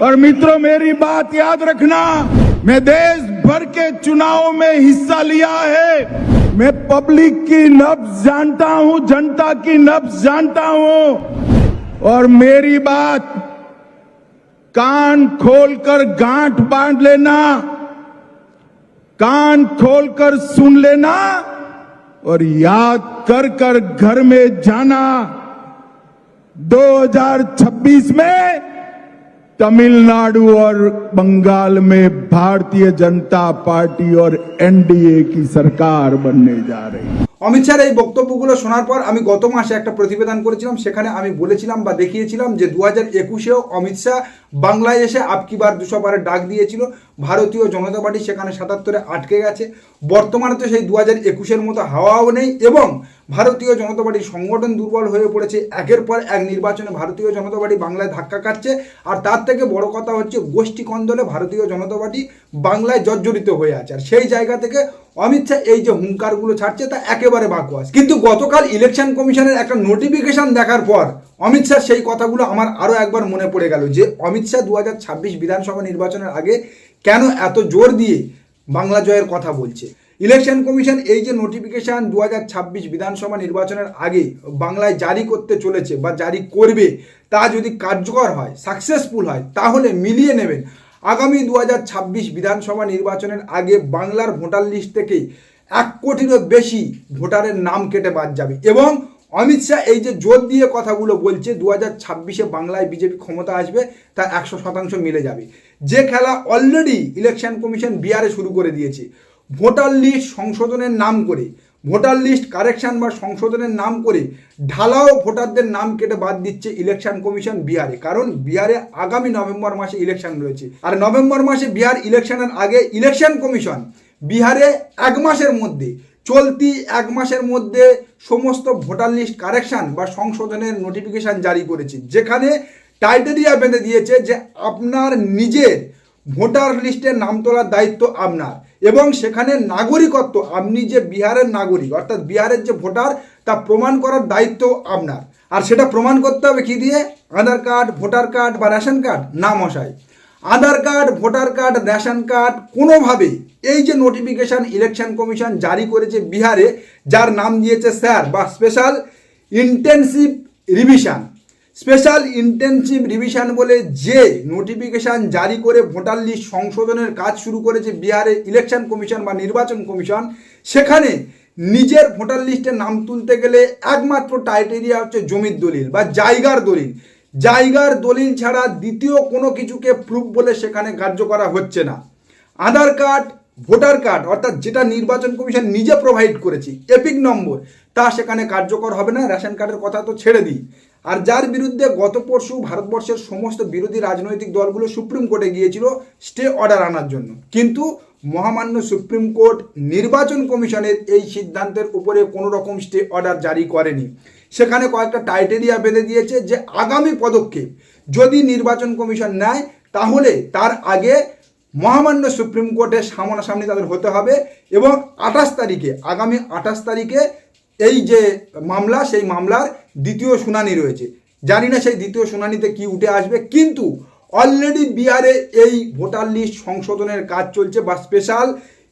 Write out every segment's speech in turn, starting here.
और मित्रों, मेरी बात याद रखना, मैं देश भर के चुनाव में हिस्सा लिया है। मैं पब्लिक की नब्ज जानता हूँ, जनता की नब्ज जानता हूँ। और मेरी बात, कान खोलकर गांठ बाँध लेना, कान खोलकर सुन लेना, और याद कर कर घर में जाना। 2026 में तमिलनाडु और बंगाल में भारतीय जनता पार्टी और एनडीए की सरकार बनने जा रही है অমিত শাহের এই বক্তব্যগুলো শোনার পর আমি গত মাসে একটা প্রতিবেদন করেছিলাম সেখানে আমি বলেছিলাম বা দেখিয়েছিলাম যে দু হাজার একুশেও অমিত শাহ বাংলায় এসে আপকি বার দুশো বারের ডাক দিয়েছিল ভারতীয় জনতা পার্টি সেখানে সাতাত্তরে আটকে গেছে বর্তমানে তো সেই দু হাজার একুশের মতো হাওয়াও নেই এবং ভারতীয় জনতা পার্টির সংগঠন দুর্বল হয়ে পড়েছে। একের পর এক নির্বাচনে ভারতীয় জনতা পার্টি বাংলায় ধাক্কা কাটছে আর তার থেকে বড় কথা হচ্ছে, গোষ্ঠী কন্দলে ভারতীয় জনতা পার্টি বাংলায় জর্জরিত হয়ে আছে। আর সেই জায়গা থেকে অমিত শাহ এই যে হুঙ্কারগুলো ছাড়ছে, তা একেবারে বাকওয়াস কিন্তু গতকাল ইলেকশন কমিশনের একটা নোটিফিকেশন দেখার পর অমিত শাহ সেই কথাগুলো আমার আরও একবার মনে পড়ে গেল যে, অমিত শাহ দু হাজার ছাব্বিশ বিধানসভা নির্বাচনের আগে কেন এত জোর দিয়ে বাংলা জয়ের কথা বলছে? ইলেকশন কমিশন এই যে নোটিফিকেশন দু বিধানসভা নির্বাচনের আগে বাংলায় জারি করতে চলেছে বা জারি করবে, তা যদি কার্যকর হয় সাকসেসফুল হয়, তাহলে মিলিয়ে নেবেন। আগামী দু হাজার ছাব্বিশ বিধানসভা নির্বাচনের আগে বাংলার ভোটার লিস্ট থেকে এক কোটিরও বেশি ভোটারের নাম কেটে বাদ যাবে এবং অমিত শাহ এই যে জোর দিয়ে কথাগুলো বলছে দু হাজার ছাব্বিশে বাংলায় বিজেপি ক্ষমতা আসবে তা একশো শতাংশ মিলে যাবে। যে খেলা অলরেডি ইলেকশন কমিশন বিহারে শুরু করে দিয়েছে ভোটার লিস্ট সংশোধনের নাম করে, ভোটার লিস্ট কারেকশন বা সংশোধনের নাম করে ঢালাও ভোটারদের নাম কেটে বাদ দিচ্ছে ইলেকশন কমিশন বিহারে। কারণ বিহারে আগামী নভেম্বর মাসে ইলেকশন রয়েছে। আর নভেম্বর মাসে বিহার ইলেকশনের আগে ইলেকশন কমিশন বিহারে এক মাসের মধ্যে, চলতি এক মাসের মধ্যে সমস্ত ভোটার লিস্ট কারেকশন বা সংশোধনের নোটিফিকেশন জারি করেছে। যেখানে টাইটেরিয়া বেঁধে দিয়েছে যে আপনার নিজের ভোটার লিস্টে নাম তোলার দায়িত্ব আপনার। এবং সেখানে নাগরিকত্ব, আপনি যে বিহারের নাগরিক, অর্থাৎ বিহারের যে ভোটার, তা প্রমাণ করার দায়িত্ব আপনার। আর সেটা প্রমাণ করতে হবে কি দিয়ে? আধার কার্ড, ভোটার কার্ড বা রেশন কার্ড? না, মশাই। Aadhaar card, voter card, ration card কোনোভাবে এই যে নোটিফিকেশন ইলেকশন কমিশন জারি করেছে বিহারে, যার নাম দিয়েছে স্যার বা special intensive revision special intensive revision বলে যে নোটিফিকেশন জারি করে ভোটার লিস্ট সংশোধনের কাজ শুরু করেছে বিহারে ইলেকশন কমিশন বা নির্বাচন কমিশন, সেখানে নিজের ভোটার লিস্টে নাম তুলতে গেলে একমাত্র টাইটেরিয়া হচ্ছে জমির দলিল বা জায়গার দলিল। জায়গার দলিল ছাড়া দ্বিতীয় কোনো কিছুকে প্রুফ বলে সেখানে কার্য করা হচ্ছে না। আধার কার্ড, ভোটার কার্ড, অর্থাৎ যেটা নির্বাচন কমিশন নিজে প্রোভাইড করেছে, এপিক নম্বর, তা সেখানে কার্যকর হবে না, রেশন কার্ডের কথা তো ছেড়ে দিই। আর যার বিরুদ্ধে গত পরশু ভারতবর্ষের সমস্ত বিরোধী রাজনৈতিক দলগুলো সুপ্রিম কোর্টে গিয়েছিল স্টে অর্ডার আনার জন্য। কিন্তু মহামান্য সুপ্রিম কোর্ট নির্বাচন কমিশনের এই সিদ্ধান্তের উপরে কোনো রকম স্টে অর্ডার জারি করেনি। সেখানে কয়েকটা টাইটেরিয়া বেঁধে দিয়েছে যে আগামী পদক্ষেপ যদি নির্বাচন কমিশন নেয়, তাহলে তার আগে মহামান্য সুপ্রিম কোর্টের সামনাসামনি তাদের হতে হবে এবং আঠাশ তারিখে, আগামী আঠাশ তারিখে এই যে মামলা, সেই মামলার দ্বিতীয় শুনানি রয়েছে। জানি না সেই দ্বিতীয় শুনানিতে কি উঠে আসবে, কিন্তু অলরেডি বিহারে এই ভোটার লিস্ট সংশোধনের কাজ চলছে বা স্পেশাল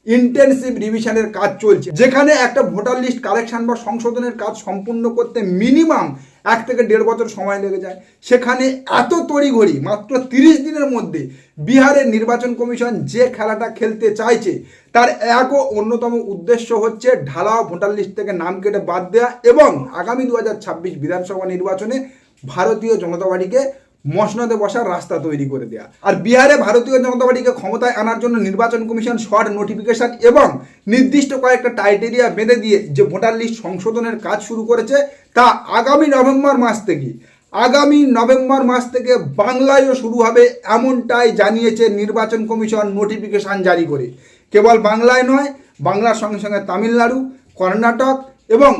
ইন্টেনসিভ রিভিশনের কাজ চলছে। যেখানে একটা ভোটার লিস্ট কালেকশন বা সংশোধনের কাজ সম্পূর্ণ করতে মিনিমাম এক থেকে দেড় বছর সময় লেগে যায়। সেখানে এত তড়িঘড়ি, মাত্র তিরিশ দিনের মধ্যে বিহারের নির্বাচন কমিশন যে খেলাটা খেলতে চাইছে, তার এক ও অন্যতম উদ্দেশ্য হচ্ছে ঢালাও ভোটার লিস্ট থেকে নাম কেটে বাদ দেওয়া এবং আগামী দু হাজার ছাব্বিশ বিধানসভা নির্বাচনে ভারতীয় জনতা পার্টিকে মসনদে বসার রাস্তা তৈরি করে দেয়া। আর বিহারে ভারতীয় জনতা পার্টিকে ক্ষমতায় আনার জন্য নির্বাচন কমিশন শর্ট নোটিফিকেশন এবং নির্দিষ্ট কয়েকটা টাইটেরিয়া বেঁধে দিয়ে যে ভোটার লিস্ট সংশোধনের কাজ শুরু করেছে, তা আগামী নভেম্বর মাস থেকে, আগামী নভেম্বর মাস থেকে বাংলায়ও শুরু হবে এমনটাই জানিয়েছে নির্বাচন কমিশন নোটিফিকেশন জারি করে। কেবল বাংলায় নয়, বাংলার সঙ্গে সঙ্গে তামিলনাড়ু, কর্ণাটক এবং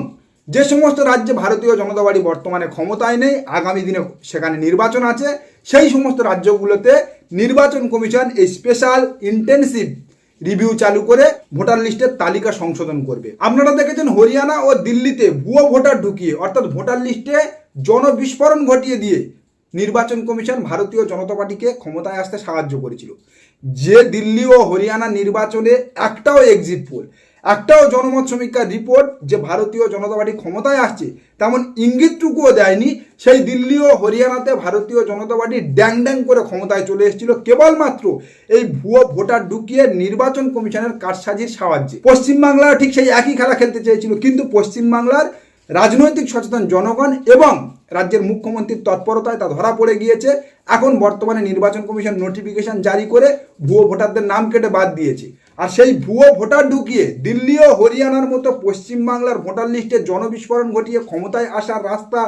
যে সমস্ত রাজ্যে ভারতীয় জনতা পার্টি বর্তমানে ক্ষমতায় নেই, আগামী দিনে সেখানে নির্বাচন আছে, সেই সমস্ত রাজ্যগুলোতে নির্বাচন কমিশন এই স্পেশাল ইন্টেনসিভ রিভিউ চালু করে ভোটার লিস্টের তালিকা সংশোধন করবে। আপনারা দেখেছেন হরিয়ানা ও দিল্লিতে ভুয়ো ভোটার ঢুকিয়ে, অর্থাৎ ভোটার লিস্টে জনবিস্ফোরণ ঘটিয়ে দিয়ে নির্বাচন কমিশন ভারতীয় জনতা পার্টিকে ক্ষমতায় আসতে সাহায্য করেছিল। যে দিল্লি ও হরিয়ানা নির্বাচনে একটাও এক্সিট পোল একটাও জনমত সমীক্ষার রিপোর্ট যে ভারতীয় জনতা পার্টি ক্ষমতায় আসছে, তেমন ইঙ্গিতটুকুও দেয়নি। সেই দিল্লি ও হরিয়ানাতে ভারতীয় জনতা পার্টি ড্যাং ড্যাং করে ক্ষমতায় চলে এসেছিল কেবলমাত্র এই ভুয়ো ভোটার ঢুকিয়ে নির্বাচন কমিশনের কারসাজির সাহায্যে। পশ্চিমবাংলায় ঠিক সেই একই খেলা খেলতে চেয়েছিল, কিন্তু পশ্চিমবাংলার রাজনৈতিক সচেতন জনগণ এবং রাজ্যের মুখ্যমন্ত্রীর তৎপরতায় তা ধরা পড়ে গিয়েছে। এখন বর্তমানে নির্বাচন কমিশন নোটিফিকেশন জারি করে ভুয়ো ভোটারদের নাম কেটে বাদ দিয়েছে। আর সেই ভুয়ো ভোটার ঢুকিয়ে দিল্লি ও হরিয়ানার মতো পশ্চিমবাংলার ভোটার লিস্টে জনবিস্ফোরণ ঘটিয়ে ক্ষমতায় আসার রাস্তা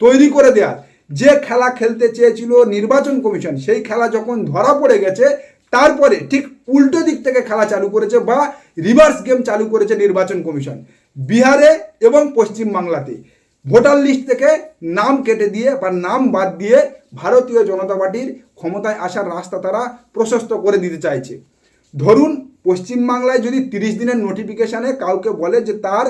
তৈরি করে দেওয়ার যে খেলা খেলতে চেয়েছিল নির্বাচন কমিশন, সেই খেলা যখন ধরা পড়ে গেছে, তারপরে ঠিক উল্টো দিক থেকে খেলা চালু করেছে বা রিভার্স গেম চালু করেছে নির্বাচন কমিশন, বিহারে এবং পশ্চিমবাংলাতে ভোটার লিস্ট থেকে নাম কেটে দিয়ে বা নাম বাদ দিয়ে ভারতীয় জনতা পার্টির ক্ষমতায় আসার রাস্তা তারা প্রশস্ত করে দিতে চাইছে। ধরুন পশ্চিমবাংলায় যদি তিরিশ দিনের নোটিফিকেশানে কাউকে বলে যে তার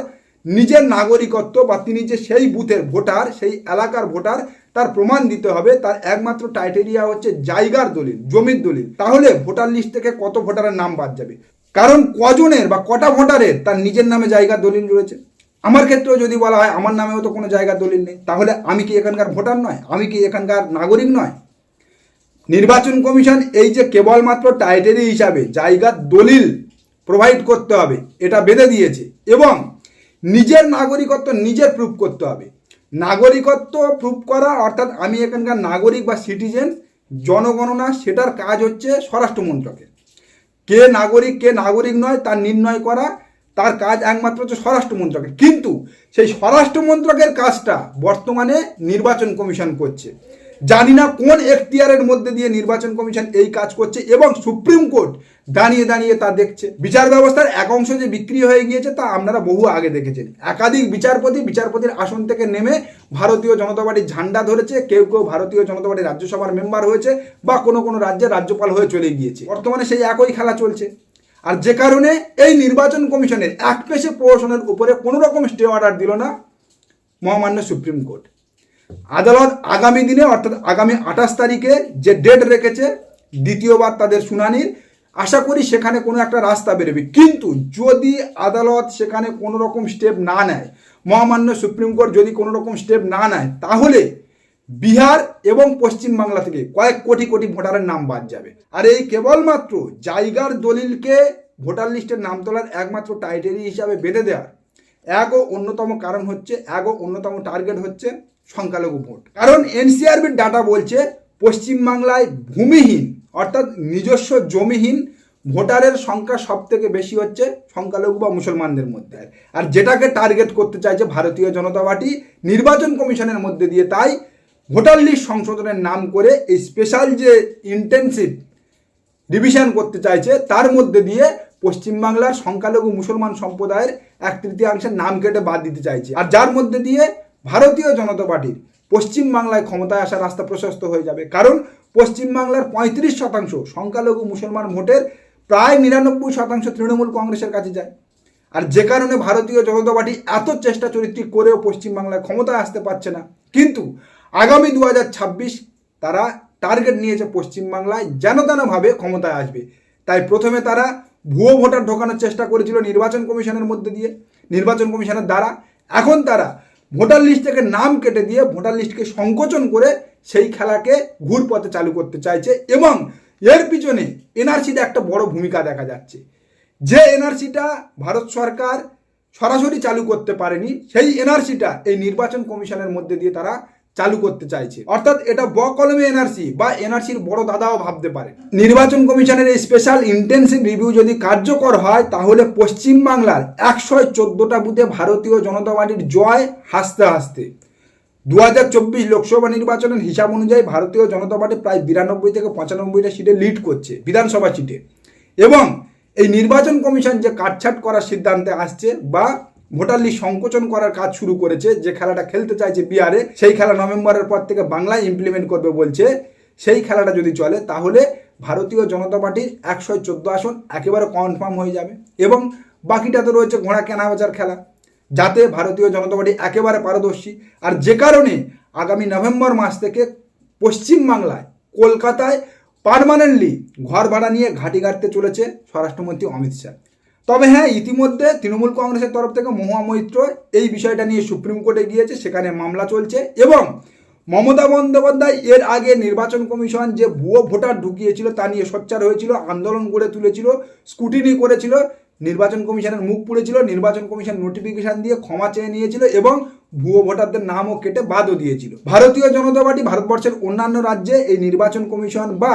নিজের নাগরিকত্ব বা তিনি যে সেই বুথের ভোটার, সেই এলাকার ভোটার, তার প্রমাণ দিতে হবে, তার একমাত্র টাইটেরিয়া হচ্ছে জায়গার দলিল, জমির দলিল। তাহলে ভোটার লিস্ট থেকে কত ভোটারের নাম বাদ যাবে? কারণ কজনের বা কটা ভোটারের তার নিজের নামে জায়গার দলিল রয়েছে? আমার ক্ষেত্রেও যদি বলা হয়, আমার নামেও তো কোনো জায়গার দলিল নেই, তাহলে আমি কি এখানকার ভোটার নয়? আমি কি এখানকার নাগরিক নয়? নির্বাচন কমিশন এই যে কেবলমাত্র টাইটেরি হিসাবে জায়গার দলিল প্রোভাইড করতে হবে, এটা বেঁধে দিয়েছে এবং নিজের নাগরিকত্ব নিজের প্রুফ করতে হবে। নাগরিকত্ব প্রুফ করা, অর্থাৎ আমি এখানকার নাগরিক বা সিটিজেন জনগণনা, সেটার কাজ হচ্ছে স্বরাষ্ট্র মন্ত্রকের কে নাগরিক কে নাগরিক নয়, তার নির্ণয় করা, তার কাজ একমাত্র হচ্ছে স্বরাষ্ট্র মন্ত্রকের কিন্তু সেই স্বরাষ্ট্র মন্ত্রকের কাজটা বর্তমানে নির্বাচন কমিশন করছে। জানি না কোন এখতিয়ারের মধ্যে দিয়ে নির্বাচন কমিশন এই কাজ করছে এবং সুপ্রিম কোর্ট দাঁড়িয়ে দাঁড়িয়ে তা দেখছে। বিচার ব্যবস্থার এক অংশ যে বিক্রি হয়ে গিয়েছে তা আপনারা বহু আগে দেখেছেন। একাধিক বিচারপতি বিচারপতির আসন থেকে নেমে ভারতীয় জনতা পার্টির ঝান্ডা ধরেছে, কেউ কেউ ভারতীয় জনতা পার্টির রাজ্যসভার মেম্বার হয়েছে বা কোনো কোনো রাজ্যের রাজ্যপাল হয়ে চলে গিয়েছে। বর্তমানে সেই একই খেলা চলছে। আর যে কারণে এই নির্বাচন কমিশনের এক পেশে প্রশাসনের উপরে কোনো রকম স্টে অর্ডার দিল না মহামান্য সুপ্রিম কোর্ট। আদালত আগামী দিনে, অর্থাৎ আগামী আঠাশ তারিখে যে ডেট রেখেছে, দ্বিতীয়বার তাদের শুনানির আশা করি সেখানে কোনো একটা রাস্তা বেরোবে। কিন্তু যদি আদালত সেখানে কোনো রকম স্টেপ না নেয়, মহামান্য সুপ্রিম কোর্ট যদি কোনো রকম স্টেপ না নেয়, তাহলে বিহার এবং পশ্চিমবাংলা থেকে কয়েক কোটি কোটি ভোটারের নাম বাদ যাবে। আর এই কেবলমাত্র জায়গার দলিলকে ভোটার লিস্টের নাম তোলার একমাত্র টাইটেরি হিসাবে বেঁধে দেওয়ার এক ও অন্যতম কারণ হচ্ছে এক ও অন্যতম টার্গেট হচ্ছে সংখ্যালঘু ভোট। কারণ এনসিআরবির ডাটা বলছে, পশ্চিমবাংলায় ভূমিহীন, অর্থাৎ নিজস্ব জমিহীন ভোটারের সংখ্যা সব থেকে বেশি হচ্ছে সংখ্যালঘু বা মুসলমানদের মধ্যে। আর যেটাকে টার্গেট করতে চাইছে ভারতীয় জনতা পার্টি, নির্বাচন কমিশনের মধ্যে দিয়ে তাই ভোটার লিস্ট সংশোধনের নাম করে এই স্পেশাল যে ইন্টেনসিভ রিভিশন করতে চাইছে, তার মধ্যে দিয়ে পশ্চিমবাংলার সংখ্যালঘু মুসলমান সম্প্রদায়ের এক তৃতীয়াংশের নাম কেটে বাদ দিতে চাইছে। আর যার মধ্যে দিয়ে ভারতীয় জনতা পার্টির পশ্চিমবাংলায় ক্ষমতায় আসার রাস্তা প্রশস্ত হয়ে যাবে। কারণ পশ্চিমবাংলার পঁয়ত্রিশ শতাংশ সংখ্যালঘু মুসলমান ভোটের প্রায় নিরানব্বই শতাংশ তৃণমূল কংগ্রেসের কাছে যায়। আর যে কারণে ভারতীয় জনতা পার্টি এত চেষ্টা চরিত্রি করেও পশ্চিমবাংলায় ক্ষমতায় আসতে পারছে না। কিন্তু আগামী দু হাজার ছাব্বিশ তারা টার্গেট নিয়েছে পশ্চিমবাংলায় যেন তেনভাবে ক্ষমতায় আসবে। তাই প্রথমে তারা ভুয়ো ভোটার ঢোকানোর চেষ্টা করেছিল নির্বাচন কমিশনের মধ্যে দিয়ে, নির্বাচন কমিশনের দ্বারা। এখন তারা ভোটার লিস্ট থেকে নাম কেটে দিয়ে ভোটার লিস্টকে সংকোচন করে সেই খেলাকে ঘুরপথে চালু করতে চাইছে এবং এর পিছনে এনআরসিতে একটা বড় ভূমিকা দেখা যাচ্ছে। যে এনআরসিটা ভারত সরকার সরাসরি চালু করতে পারেনি, সেই এনআরসিটা এই নির্বাচন কমিশনের মধ্যে দিয়ে তারা চালু করতে চাইছে। অর্থাৎ এটা ব কলমে এনআরসি বা এনআরসির বড় দাদাও ভাবতে পারে। নির্বাচন কমিশনের এই স্পেশাল ইন্টেন্সিভ রিভিউ যদি কার্যকর হয়, তাহলে পশ্চিমবাংলার একশো চোদ্দোটা বুথে ভারতীয় জনতা পার্টির জয় হাসতে হাসতে। দু হাজার চব্বিশ লোকসভা নির্বাচনের হিসাব অনুযায়ী ভারতীয় জনতা পার্টি প্রায় বিরানব্বই থেকে পঁচানব্বইটা সিটে লিড করছে বিধানসভা সিটে। এবং এই নির্বাচন কমিশন যে কাটছাট করার সিদ্ধান্তে আসছে বা ভোটার সংকোচন করার কাজ শুরু করেছে। যে খেলাটা খেলতে চাইছে বিহারে, সেই খেলা নভেম্বরের পর থেকে বাংলায় ইমপ্লিমেন্ট করবে বলছে। সেই খেলাটা যদি চলে, তাহলে ভারতীয় জনতা পার্টির একশো চোদ্দ আসন একেবারে কনফার্ম হয়ে যাবে। এবং বাকিটা তো রয়েছে ঘোড়া কেনা বেচার খেলা। যাতে ভারতীয় জনতা পার্টি একেবারে পারদর্শী। আর যে কারণে আগামী নভেম্বর মাস থেকে পশ্চিমবাংলায় কলকাতায় পার্মানেন্টলি ঘর ভাড়া নিয়ে ঘাঁটি গাড়তে চলেছে স্বরাষ্ট্রমন্ত্রী অমিত শাহ। তবে হ্যাঁ ইতিমধ্যে তৃণমূল কংগ্রেসের তরফ থেকে মহুয়া মৈত্র এই বিষয়টা নিয়ে সুপ্রিম কোর্টে গিয়েছে, সেখানে মামলা চলছে এবং মমতা বন্দ্যোপাধ্যায় এর আগে নির্বাচন কমিশন যে ভুয়ো ভোটার ঢুকিয়েছিল তা নিয়ে সোচ্চার হয়েছিল, আন্দোলন গড়ে তুলেছিল, স্কুটিনি করেছিল, নির্বাচন কমিশনের মুখ পুড়েছিল, নির্বাচন কমিশন নোটিফিকেশন দিয়ে ক্ষমা চেয়ে নিয়েছিল এবং ভুয়ো ভোটারদের নামও কেটে বাদও দিয়েছিল। ভারতীয় জনতা পার্টি ভারতবর্ষের অন্যান্য রাজ্যে এই নির্বাচন কমিশন বা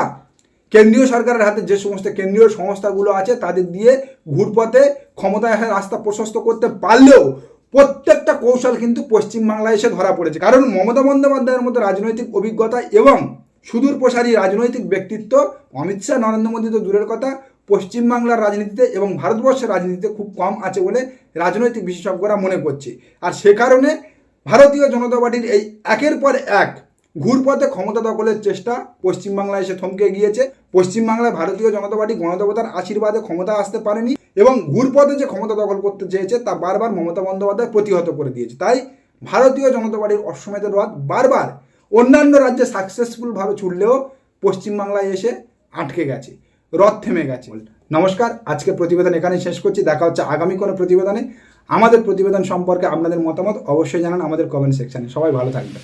কেন্দ্রীয় সরকারের হাতে যে সমস্ত কেন্দ্রীয় সংস্থাগুলো আছে, তাদের দিয়ে ঘুরপথে ক্ষমতায় রাস্তা প্রশস্ত করতে পারলেও প্রত্যেকটা কৌশল কিন্তু পশ্চিমবাংলায় এসে ধরা পড়েছে। কারণ মমতা বন্দ্যোপাধ্যায়ের মতো রাজনৈতিক অভিজ্ঞতা এবং সুদূর প্রসারী রাজনৈতিক ব্যক্তিত্ব অমিত শাহ, নরেন্দ্র মোদী তো দূরের কথা, পশ্চিমবাংলার রাজনীতিতে এবং ভারতবর্ষের রাজনীতিতে খুব কম আছে বলে রাজনৈতিক বিশেষজ্ঞরা মনে করছে। আর সে কারণে ভারতীয় জনতা পার্টির এই একের পর এক ঘুরপথে ক্ষমতা দখলের চেষ্টা পশ্চিমবাংলায় এসে থমকে গিয়েছে। পশ্চিমবাংলায় ভারতীয় জনতা পার্টি গণদেবতার আশীর্বাদে ক্ষমতা আসতে পারেনি এবং ঘুরপথে যে ক্ষমতা দখল করতে চেয়েছে তা বারবার মমতা বন্দ্যোপাধ্যায় প্রতিহত করে দিয়েছে। তাই ভারতীয় জনতা পার্টির অশ্বমেধ রথ বারবার অন্যান্য রাজ্যে সাকসেসফুলভাবে ছুটলেও পশ্চিমবাংলায় এসে আটকে গেছে, রথ থেমে গেছে। নমস্কার আজকে প্রতিবেদন এখানেই শেষ করছি। দেখা হচ্ছে আগামী কোনো প্রতিবেদনে। আমাদের প্রতিবেদন সম্পর্কে আপনাদের মতামত অবশ্যই জানান আমাদের কমেন্ট সেকশনে সবাই ভালো থাকবেন।